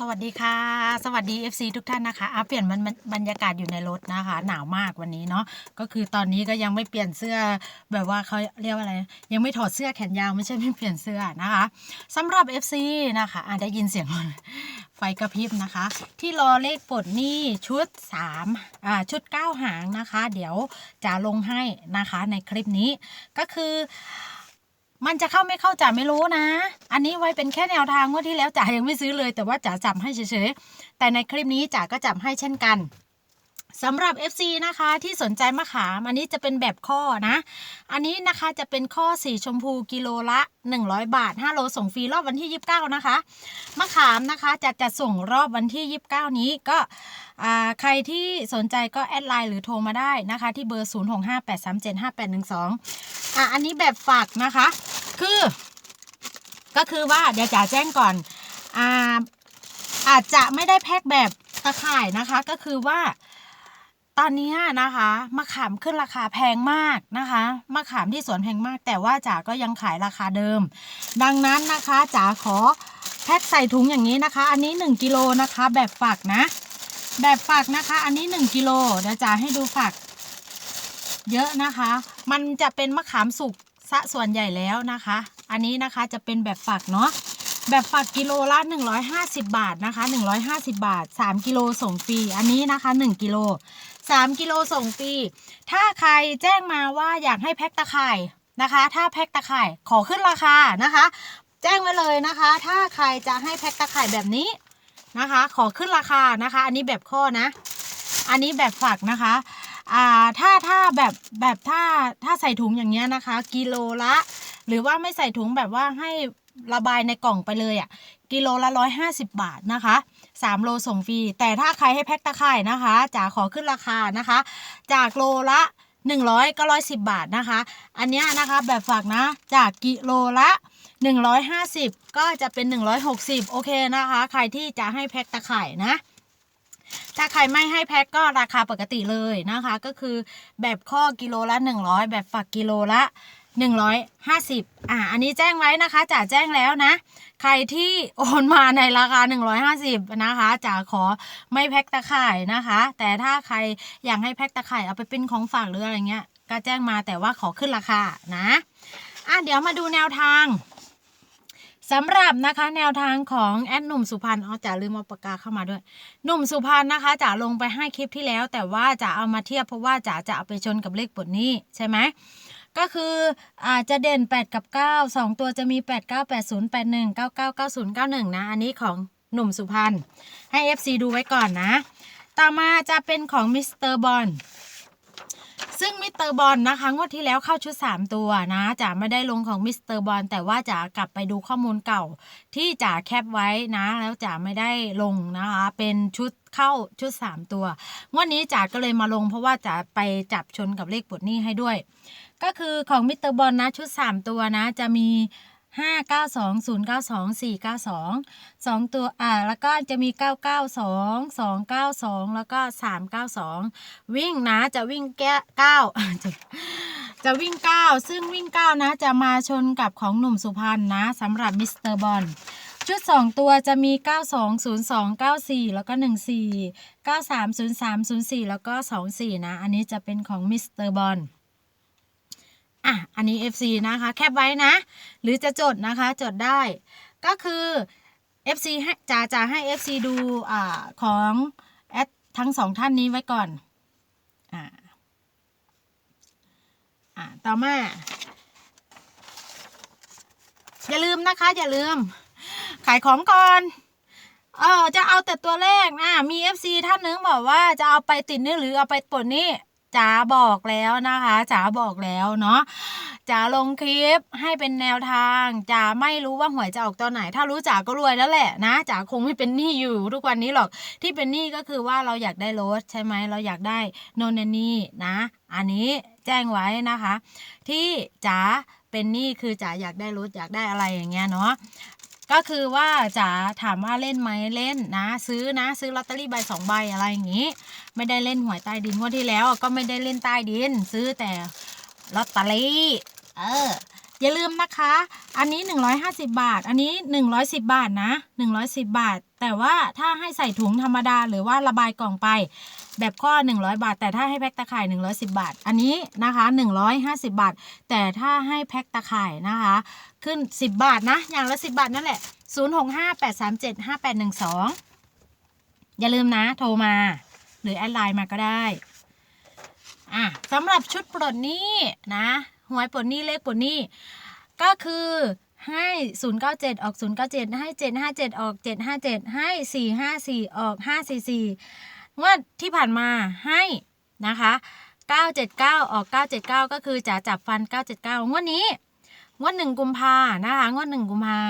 สวัสดีค่ะ สวัสดี FC ทุกท่านนะคะอะเปลี่ยนบรรบรรยากาศอยู่ในรถนะคะ หนาวมากวันนี้เนาะก็คือตอนนี้ก็ยังไม่เปลี่ยนเสื้อแบบว่าเขาเรียกว่าอะไร ยังไม่ถอดเสื้อแขนยาวไม่ใช่ไม่เปลี่ยนเสื้อนะคะสำหรับ FC นะคะอะได้ยินเสียงไฟกระพริบนะคะ ที่รอเลขปลดหนี้ชุด3อ่าชุด 9 หางนะคะ เดี๋ยวจะลงให้นะคะในคลิปนี้ก็คือ มันจะเข้าไม่เข้าจ๋าไม่รู้นะ อันนี้ไว้เป็นแค่แนวทางงว่าที่แล้วจ๋ายังไม่ซื้อเลย แต่ว่าจ๋าจับให้เฉยๆ แต่ในคลิปนี้จ๋าก็จับให้เช่นกันสำหรับ FC นะคะที่สนใจมะขามอันนี้จะเป็นแบบข้อนะ อันนี้นะคะจะเป็นข้อสีชมพูกิโลละ 100 บาท 5 โลส่งฟรีรอบวันที่ 29 นะคะมะขามนะคะจะจัดส่งรอบวันที่ 29 นี้ก็อ่าใครที่สนใจก็แอดไลน์หรือโทรมาได้นะคะ ที่เบอร์ 0658375812 อะอันนี้แบบฝากนะคะ คือ ก็คือว่าเดี๋ยวจ๋าแจ้งก่อนอ่าอาจจะไม่ได้แพ็คแบบตะข่ายนะคะ ก็คือว่าตอนนี้นะคะมะขามขึ้นราคาแพงมากนะคะมะขามที่สวนแพงมาก แต่ว่าจ๋าก็ยังขายราคาเดิม ดังนั้นนะคะจ๋าขอแพ็คใส่ถุงอย่างนี้นะคะ อันนี้ 1กิโลนะคะ แบบฝักนะ แบบฝักนะคะ อันนี้ 1กิโลเดี๋ยวจ๋าให้ดูฝัก เยอะนะคะ มันจะเป็นมะขามสุกซะส่วนใหญ่แล้วนะคะ อันนี้นะคะจะเป็นแบบฝักเนาะ แบบฝักกิโลละ 150 บาทนะคะ 150 บาท 3 กิโลส่งฟรี อันนี้นะคะ 1 กิโล 3 กิโลส่งฟรี ถ้าใครแจ้งมาว่าอยากให้แพ็คตะข่ายนะคะ ถ้าแพ็คตะข่ายขอขึ้นราคานะคะ แจ้งไว้เลยนะคะ ถ้าใครจะให้แพ็คตะข่ายแบบนี้นะคะ ขอขึ้นราคานะคะ อันนี้แบบข้อนะ อันนี้แบบฝักนะคะ อ่าถ้าถ้าแบบแบบถ้าถ้าใส่ถุงอย่างเงี้ยนะคะ กิโลละ หรือว่าไม่ใส่ถุงแบบว่าให้ระบายในกล่องไปเลยอะ่ะกิโลละร้อยห้าสิบบาทนะคะสามโลส่งฟรีแต่ถ้าใครให้แพ็คตะข่ายนะคะจ๋าขอขึ้นราคานะคะ จากโลละหนึ่งร้อยก็ร้อยสิบบาทนะคะ อันนี้นะคะแบบฝากนะจากกิโลละหนึ่งร้อยห้าสิบก็จะเป็นหนึ่งร้อยหกสิบโอเคนะคะ ใครที่จะให้แพ็คตะข่ายนะ ถ้าใครไม่ให้แพ็คก็ราคาปกติเลยนะคะ ก็คือแบบข้อกิโลละ 100 แบบฝักกิโลละ150อ่า อันนี้แจ้งไว้นะคะจ๋าแจ้งแล้วนะ ใครที่โอนมาในราคา 150 นะคะจ๋าขอไม่แพ็คตะข่ายนะคะ แต่ถ้าใครอยากให้แพ็คตะข่ายเอาไปเป็นของฝากหรืออะไรเงี้ย ก็แจ้งมาแต่ว่าขอขึ้นราคานะ อะเดี๋ยวมาดูแนวทาง สำหรับนะคะแนวทางของแอดหนุ่มสุพรรณอ๋อจ๋าลืมเอาปากกาเข้ามาด้วย หนุ่มสุพรรณนะคะจ๋าลงไปให้คลิปที่แล้ว แต่ว่าจ๋าเอามาเทียบเพราะว่าจ๋าจะเอาไปชนกับเลขปลดหนี้ใช่ไหมก็คืออาจจะเด่น 8 กับ 9 2 ตัวจะมี 8 9 8 0 8 1 9 9 9 0 9 1 นะ อันนี้ของหนุ่มสุพรรณให้ FC ดูไว้ก่อนนะ ต่อมาจะเป็นของมิสเตอร์บอล ซึ่งมิสเตอร์บอลนะคะงวดที่แล้วเข้าชุด 3 ตัวนะจ๋าไม่ได้ลงของมิสเตอร์บอลแต่ว่าจ๋ากลับไปดูข้อมูลเก่าที่จ๋าแคปไว้นะ แล้วจ๋าไม่ได้ลงนะคะ เป็นชุดเข้าชุด 3 ตัวงวดนี้จ๋าก็เลยมาลง เพราะว่าจ๋าไปจับชนกับเลขปลดนี้ให้ด้วย ก็คือของมิสเตอร์บอลนะชุด 3 ตัวนะจะมี 5 9 2 0 9 2 4 9 2 2 ตัวอ่าแล้วก็จะมี 9 9 2 2 9 2 แล้วก็ 3 9 2 วิ่งนะจะวิ่งแก้เก้าจะจะวิ่ง 9 ซึ่งวิ่ง 9 นะ จะมาชนกับของหนุ่มสุพรรณนะสำหรับมิสเตอร์บอลชุด 2 ตัวจะมี 9202 94 แล้วก็ 14 9303 04 แล้วก็ 24 นะ อันนี้จะเป็นของมิสเตอร์บอล อันนี้ FC นะคะ แคปไว้นะ หรือจะจดนะคะ จดได้ ก็คือ FC ให้จะจะให้ FC ดูอ่าของแอดทั้งสองท่านนี้ไว้ก่อนอ่าอ่าต่อมา อย่าลืมนะคะ อย่าลืม ขายของก่อนเออจะเอาแต่ตัวเลขนะมี FC ท่านนึงบอกว่าจะเอาไปติดนี่หรือเอาไปปลดนี่จ๋าบอกแล้วนะคะจ๋าบอกแล้วเนาะ จ๋าลงคลิปให้เป็นแนวทางจ๋าไม่รู้ว่าหวยจะออกตอนไหน ถ้ารู้จ๋าก็รวยแล้วแหละนะจ๋าคงไม่เป็นหนี้อยู่ทุกวันนี้หรอกที่เป็นหนี้ก็คือว่าเราอยากได้รถใช่ไหมเราอยากได้โนนนนี่นะ อันนี้แจ้งไว้นะคะ ที่จ๋าเป็นหนี้คือจ๋าอยากได้รถอยากได้อะไรอย่างเงี้ยเนาะก็คือว่าจ๋าถามว่าเล่นไหมเล่นนะ ซื้อนะซื้อลอตเตอรี่ใบสองใบอะไรอย่างงี้ ไม่ได้เล่นหวยใต้ดินงวดที่แล้วก็ไม่ได้เล่นใต้ดิน ซื้อแต่ลอตเตอรี่ เออ อย่าลืมนะคะ อันนี้ 150 บาท อันนี้ 110 บาทนะ 110 บาท แต่ว่าถ้าให้ใส่ถุงธรรมดาหรือว่าระบายกล่องไป แบบข้อ 100 บาท แต่ถ้าให้แพ็คตะข่าย 110 บาท อันนี้นะคะ 150 บาท แต่ถ้าให้แพ็คตะข่ายนะคะ ขึ้น 10 บาทนะ อย่างละ 10 บาทนั่นแหละ 0658375812 อย่าลืมนะ โทรมา หรือแอดไลน์มาก็ได้อะสำหรับชุดปลดนี้นะ หวยปลดหนี้เลขปลดหนี้ก็คือให้ 097 ออก 097 ให้ 757 ออก 757 ให้ 454 ออก 544งวดที่ผ่านมาให้นะคะ 979 ออก 979 ก็คือจะจับฟัน 979 งวดนี้ งวดหนึ่งกุมภานะคะ งวดหนึ่งกุมภา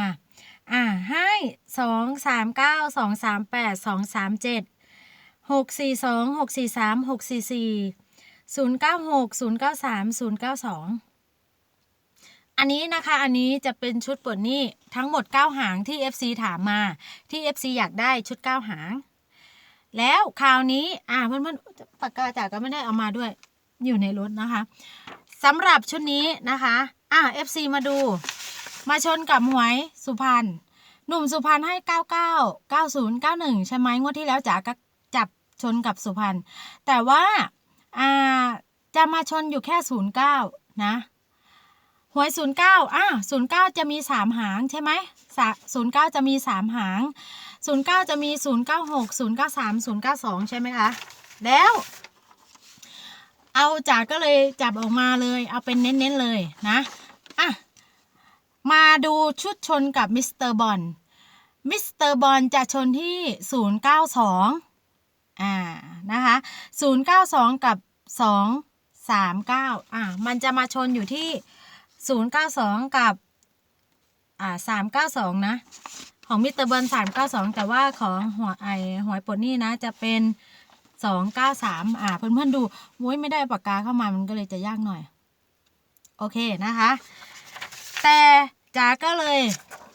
อ่าให้สองสามเก้าสองสามแปดสองสามเจ็ดหกสี่สองหกสี่สามหกสี่สี่ศูนย์เก้าหกศูนย์เก้าสามศูนย์เก้าสอง อันนี้นะคะ อันนี้จะเป็นชุดปลดหนี้ทั้งหมด 9 หางที่ FC ถามมา ที่ FC อยากได้ชุด 9 หาง แล้วคราวนี้ อ่าเพื่อนๆปากกาจากก็ไม่ได้เอามาด้วย อยู่ในรถนะคะสำหรับชุดนี้นะคะ อ่า FC มาดู มาชนกับหวยสุพรรณหนุ่มสุพรรณให้ 99 90 91 ใช่ไหมงวดที่แล้วจ๋าก็จับชนกับสุพรรณแต่ว่าอ่าจะมาชนอยู่แค่ 09 นะ หวย09อะ09จะมี3หางใช่ไหมสะ09จะมี3หาง09จะมี096 093 092ใช่ไหมคะ แล้ว เอาจากก็เลยจับออกมาเลย เอาเป็นเน้นๆเลยนะอะมาดูชุดชนกับมิสเตอร์บอลมิสเตอร์บอลจะชนที่ 092 อ่า นะคะ 092 กับ 239 อ่า มันจะมาชนอยู่ที่ 092กับอ่า392นะ ของมิสเตอร์บอล392แต่ว่าของหัวไอหวยปลดหนี่นะจะเป็น293อ่าเพื่อนๆดูโว้ยไม่ได้ปากกาเข้ามามันก็เลยจะยากหน่อย โอเคนะคะ แต่จ๋าก็เลย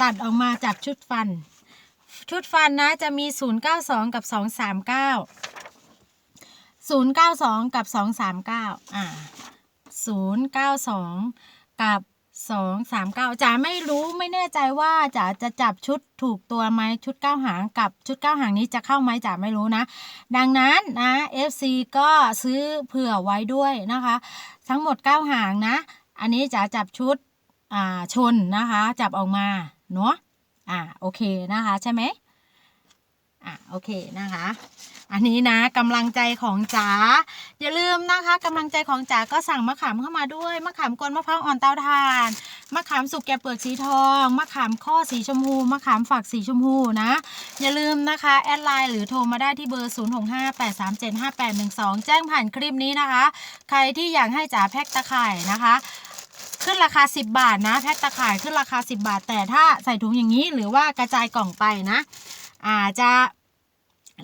ตัดออกมาจับชุดฟัน ชุดฟันนะจะมี 092 กับ 239 092 กับ 239 อ่า 092 กับ239จ๋าไม่รู้ไม่แน่ใจว่าจ๋าจะจับชุดถูกตัวไหมชุดเก้าหางกับชุดเก้าหางนี้จะเข้าไหมจ๋าไม่รู้นะ ดังนั้นนะ FC ก็ซื้อเผื่อไว้ด้วยนะคะ ทั้งหมด9หางนะ อันนี้จ๋าจับชุดอ่าชนนะคะ จับออกมาเนาะอ่าโอเคนะคะใช่ไหมอ่าโอเคนะคะ อันนี้นะกำลังใจของจ๋าอย่าลืมนะคะกำลังใจของจ๋าก็สั่งมะขามเข้ามาด้วยมะขามกวนมะพร้าวอ่อนเตาถ่านมะขามสุกแกะเปลือกสีทองมะขามข้อสีชมพูมะขามฝักสีชมพูนะ อย่าลืมนะคะแอดไลน์หรือโทรมาได้ที่เบอร์ 0658375812 แจ้งผ่านคลิปนี้นะคะ ใครที่อยากให้จ๋าแพ็คตะข่ายนะคะขึ้นราคา 10 บาทนะแพ็คตะข่ายขึ้นราคา 10 บาท แต่ถ้าใส่ถุงอย่างนี้หรือว่ากระจายกล่องไปนะอาจจะ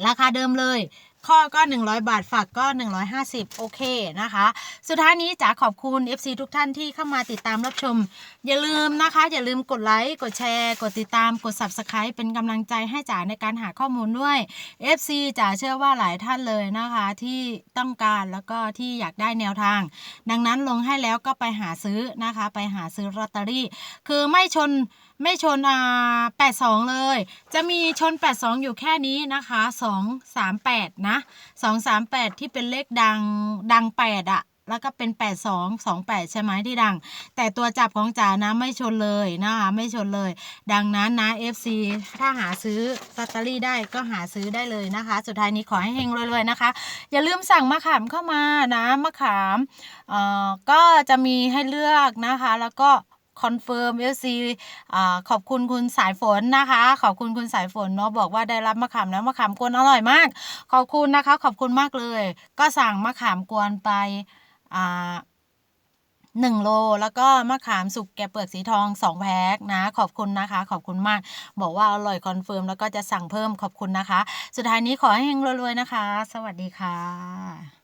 ราคาเดิมเลยข้อก็ 100 บาทฝักก็ 150 โอเคนะคะ สุดท้ายนี้จ๋าขอบคุณ FC ทุกท่านที่เข้ามาติดตามรับชม อย่าลืมนะคะ อย่าลืมกดไลค์ กดแชร์ กดติดตาม กด Subscribe เป็นกำลังใจให้จ๋าในการหาข้อมูลด้วย FC จ๋าเชื่อว่าหลายท่านเลยนะคะ ที่ต้องการแล้วก็ที่อยากได้แนวทาง ดังนั้นลงให้แล้วก็ไปหาซื้อนะคะ ไปหาซื้อลอตเตอรี่ คือไม่ชน ไม่ชนอ่า82เลย จะมีชน82อยู่แค่นี้นะคะ238นะ238ที่เป็นเลขดังดัง8อะแล้วก็เป็น 82 28 ใช่ไหมที่ดัง แต่ตัวจับของจ๋านะไม่ชนเลยนะคะไม่ชนเลย ดังนั้นนะ FC ถ้าหาซื้อลอตเตอรี่ได้ก็หาซื้อได้เลยนะคะ สุดท้ายนี้ขอให้เฮงรวยๆนะคะ อย่าลืมสั่งมะขามเข้ามานะมะขามเอ่อก็จะมีให้เลือกนะคะ แล้วก็ คอนเฟิร์ม FC อ่าขอบคุณคุณสายฝนนะคะ ขอบคุณคุณสายฝนเนาะบอกว่าได้รับมะขามแล้วมะขามกวนอร่อยมาก ขอบคุณนะคะ ขอบคุณมากเลย ก็สั่งมะขามกวนไปอ่าหนึ่งโล แล้วก็มะขามสุกแกะเปลือกสีทองสองแพ็คนะ ขอบคุณนะคะ ขอบคุณมาก บอกว่าอร่อยคอนเฟิร์มแล้วก็จะสั่งเพิ่มขอบคุณนะคะ สุดท้ายนี้ขอให้เฮงรวยๆนะคะ สวัสดีค่ะ